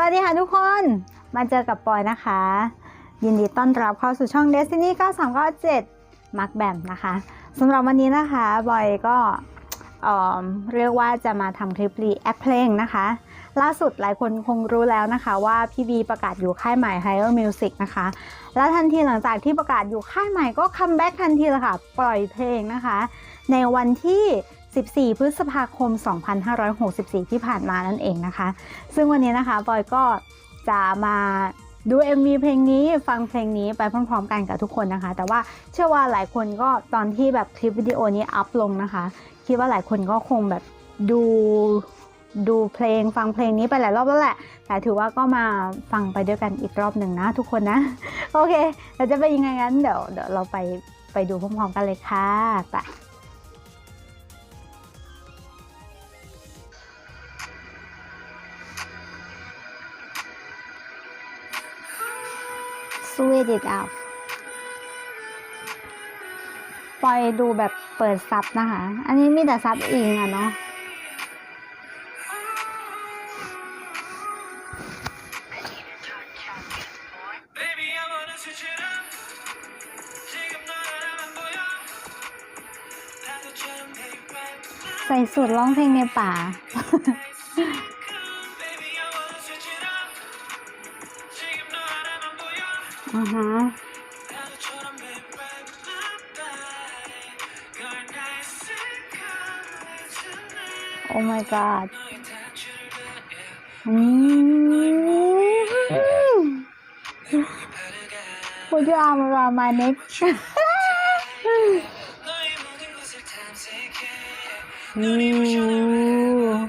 สวัสดีค่ะทุกคน มาเจอกับปอยนะคะ ยินดีต้อนรับเข้าสู่ช่อง Destiny 9397มักแบมนะคะสำหรับวันนี้นะคะบอยก็เอ่อเรียกว่าจะมาทำคลิปรีแอคเพลงนะคะ ล่าสุดหลายคนคงรู้แล้วนะคะว่าพี่บีประกาศอยู่ค่ายใหม่ Higher Music นะคะ และทันทีหลังจากที่ประกาศอยู่ค่ายใหม่ก็คัมแบ็กทันทีเลยค่ะ ปล่อยเพลงนะคะ ในวันที่ 14 พฤษภาคม 2564 ที่ผ่านมานั่นเองนะคะ ซึ่งวันนี้นะคะบอยก็จะมาดู MV เพลงนี้ฟังเพลงนี้ไปพร้อมๆกันกับทุกคนนะคะ แต่ว่าเชื่อว่าหลายคนก็ตอนที่แบบคลิปวิดีโอนี้อัพลงนะคะ คิดว่าหลายคนก็คงแบบดูดูเพลงฟังเพลงนี้ไปหลายรอบแล้วแหละ แต่ถือว่าก็มาฟังไปด้วยกันอีกรอบหนึ่งนะทุกคนนะ โอเคเราจะไปยังไงงั้นเดี๋ยวเดี๋ยวเราไปไปดูพร้อมๆกันเลยค่ะไป read it out ปล่อยดูแบบเปิดซับนะคะ อันนี้มีแต่ซับเองอะเนาะใส่สูตรร้องเพลงในป่า Mm-hmm. Oh my god. Mm-hmm. Put your arm around my neck. Hmm.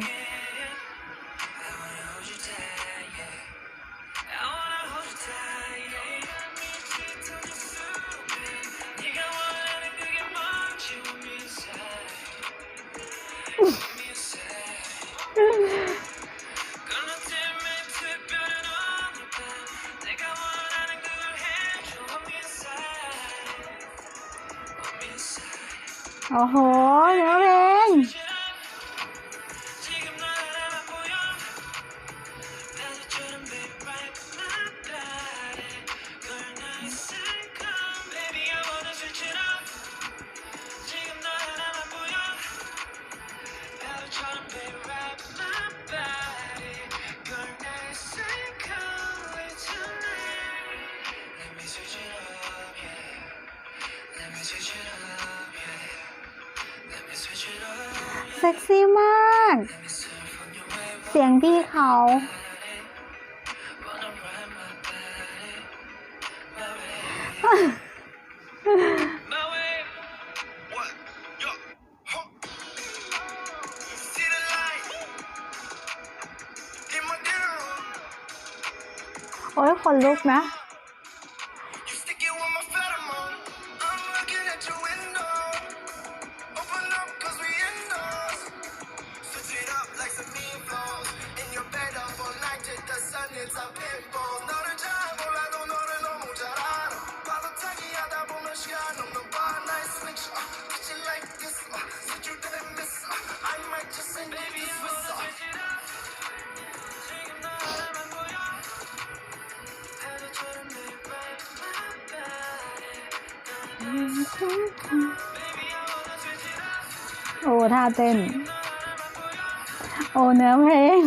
โอ้โหเนื้อเพลง เซ็กซี่มาก เสียงพี่เขาโอ้ยคนลุกนะ โอ้ท่าเต้น โอ้เนื้อเพลง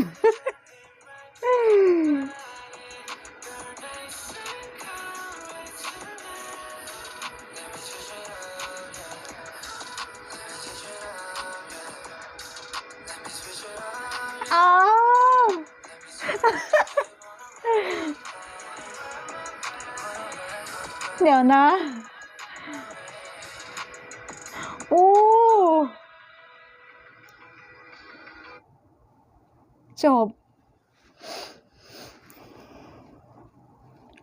อ้เดี๋ยวนะ อู้จบ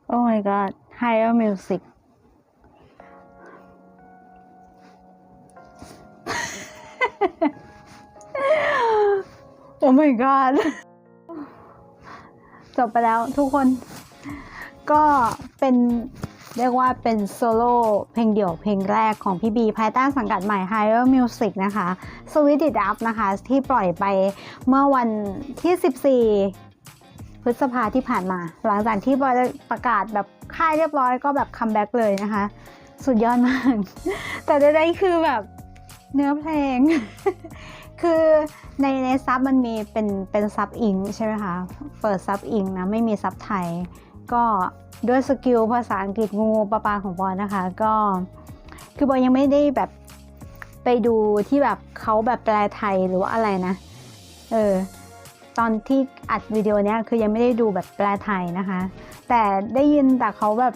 โอ้ my god higher music โอ้ my god จบไปแล้วทุกคน ก็เป็น เรียกว่าเป็นโซโล่เพลงเดี่ยวเพลงแรกของพี่บี ภายใต้สังกัดใหม่ Higher Music นะคะ Sweet It Up นะคะ ที่ปล่อยไปเมื่อวันที่ 14 พฤษภาที่ผ่านมา หลังจากที่บอยประกาศแบบค่ายเรียบร้อยก็แบบคัมแบ็กเลยนะคะ สุดยอดมาก แต่ใดๆคือแบบเนื้อเพลง คือในในซับมันมีเป็นเป็นซับอิงใช่ไหมคะ เปิดซับอิงนะ ไม่มีซับไทย ก็ด้วยสกิลภาษาอังกฤษงูงูปลาปลาของบอยนะคะ ก็คือบอยยังไม่ได้แบบไปดูที่แบบเขาแบบแปลไทยหรือว่าอะไรนะ เออ ตอนที่อัดวิดีโอเนี้ยคือยังไม่ได้ดูแบบแปลไทยนะคะ แต่ได้ยินแต่เขาแบบ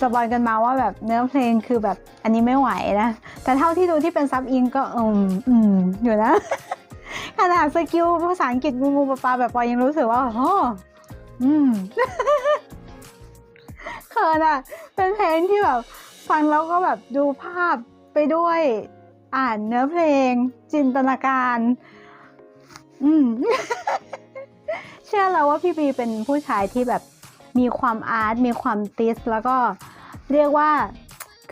สปอยกันมาว่าแบบเนื้อเพลงคือแบบอันนี้ไม่ไหวนะ แต่เท่าที่ดูที่เป็นซับอิงก็อืมอืมอยู่นะขนาดสกิลภาษาอังกฤษงูงูปลาปลาแบบปอยยังรู้สึกว่าโอ้อืม เขินอะ เป็นเพลงที่แบบฟังแล้วก็แบบดูภาพไปด้วยอ่านเนื้อเพลง จินตนาการ อืม เชื่อแล้วว่าพี่บีเป็นผู้ชายที่แบบมีความอาร์ตมีความติส แล้วก็เรียกว่า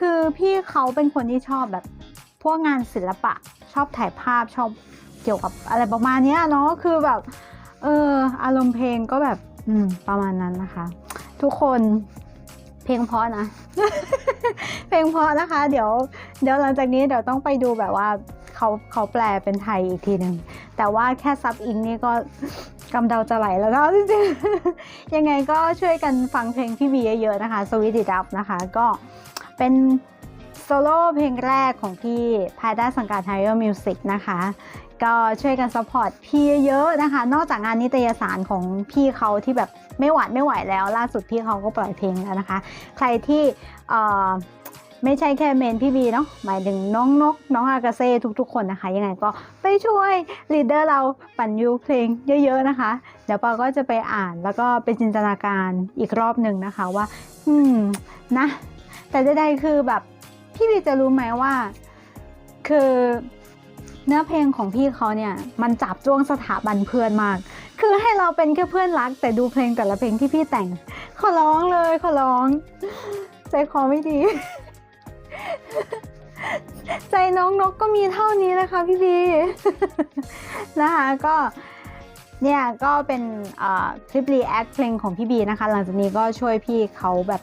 คือพี่เขาเป็นคนที่ชอบแบบ พวกงานศิลปะ ชอบถ่ายภาพชอบเกี่ยวกับอะไรประมาณนี้เนาะคือแบบ เออ อารมณ์เพลงก็แบบ อืม ประมาณนั้นนะคะ ทุกคน เพลงเพราะนะ เพลงเพราะนะคะ เดี๋ยวเดี๋ยวหลังจากนี้เดี๋ยวต้องไปดูแบบว่าเขาเขาแปลเป็นไทยอีกทีหนึ่งแต่ว่าแค่ซับอิงนี่ก็กำเดาจะไหลแล้วก็จริงๆยังไงก็ช่วยกันฟังเพลงพี่บีเยอะๆนะคะสวิตดิดับนะคะ ก็เป็นโซโล่เพลงแรกของพี่ภายใต้สังกัด Higher Music นะคะ ก็ช่วยกันซัพพอร์ตพี่เยอะๆนะคะ นอกจากงานนิตยสารของพี่เขาที่แบบ ไม่หวาดไม่ไหวแล้ว ล่าสุดพี่เขาก็ปล่อยเพลงแล้วนะคะ ใครที่ไม่ใช่แค่เมนพี่บีเนาะหมายถึงน้องนก น้องอากาเซ่ทุกๆคนนะคะ ยังไงก็ไปช่วยลีดเดอร์เราปั่นยูเพลงเยอะ ๆนะคะ เดี๋ยวปาก็จะไปอ่านแล้วก็ไปจินตนาการอีกรอบหนึ่งนะคะว่า อืมนะ แต่ใดๆคือแบบพี่บีจะรู้ไหมว่า คือเนื้อเพลงของพี่เขาเนี่ย มันจับจ้วงสถาบันเพื่อนมาก คือให้เราเป็นแค่เพื่อนรัก แต่ดูเพลงแต่ละเพลงที่พี่แต่ง ขอร้องเลยขอร้อง ใจคอไม่ดี ใจน้องนกก็มีเท่านี้นะคะพี่บีนะคะก็เนี่ยก็เป็นคลิปรีแอคเพลงของพี่บีนะคะ หลังจากนี้ก็ช่วยพี่เขาแบบ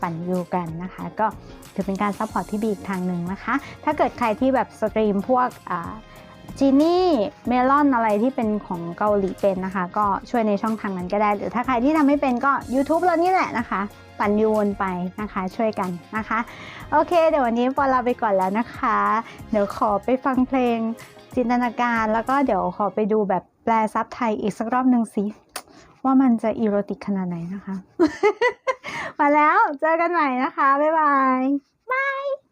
ปั่นยูกันนะคะ ก็ถือเป็นการซัพพอร์ตพี่บีอีกทางหนึ่งนะคะ ถ้าเกิดใครที่แบบสตรีมพวกอ่า จีนี่เมลอนอะไรที่เป็นของเกาหลีเป็นนะคะ ก็ช่วยในช่องทางนั้นก็ได้ หรือถ้าใครที่ทำไม่เป็นก็ YouTube เรานี่แหละนะคะ ปั่นยูวนไปนะคะช่วยกันนะคะ โอเค เดี๋ยววันนี้ปอลาไปก่อนแล้วนะคะ เดี๋ยวขอไปฟังเพลงจินตนาการ แล้วก็เดี๋ยวขอไปดูแบบแปลซับไทยอีกสักรอบหนึ่งสิว่ามันจะอีโรติกขนาดไหนนะคะ มาแล้วเจอกันใหม่นะคะ บ๊ายบายบาย